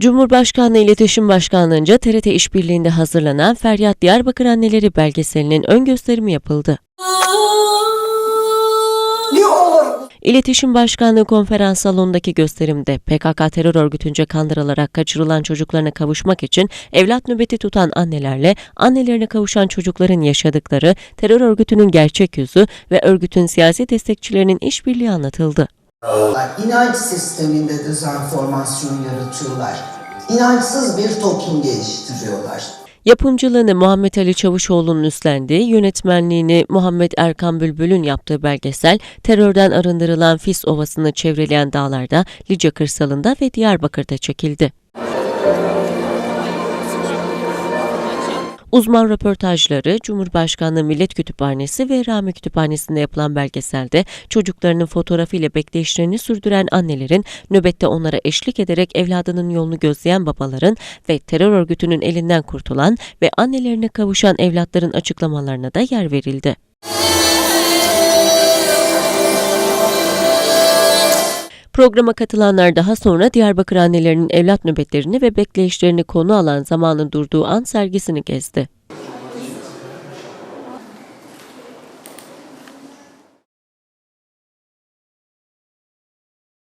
Cumhurbaşkanlığı İletişim Başkanlığı'nca TRT işbirliğinde hazırlanan Feryat Diyarbakır Anneleri belgeselinin ön gösterimi yapıldı. İletişim Başkanlığı konferans salonundaki gösterimde PKK terör örgütünce kandırılarak kaçırılan çocuklarına kavuşmak için evlat nöbeti tutan annelerle annelerine kavuşan çocukların yaşadıkları terör örgütünün gerçek yüzü ve örgütün siyasi destekçilerinin işbirliği anlatıldı. İnanç sisteminde dezenformasyon yaratıyorlar. İnançsız bir toplum geliştiriyorlar. Yapımcılığını Muhammed Ali Çavuşoğlu'nun üstlendiği, yönetmenliğini Muhammed Erkan Bülbül'ün yaptığı belgesel, terörden arındırılan Fis Ovası'nı çevreleyen dağlarda, Lice kırsalında ve Diyarbakır'da çekildi. Uzman röportajları, Cumhurbaşkanlığı Millet Kütüphanesi ve Rami Kütüphanesi'nde yapılan belgeselde çocuklarının fotoğrafıyla bekleyişlerini sürdüren annelerin, nöbette onlara eşlik ederek evladının yolunu gözleyen babaların ve terör örgütünün elinden kurtulan ve annelerine kavuşan evlatların açıklamalarına da yer verildi. Programa katılanlar daha sonra Diyarbakır annelerinin evlat nöbetlerini ve bekleyişlerini konu alan zamanın durduğu an sergisini gezdi.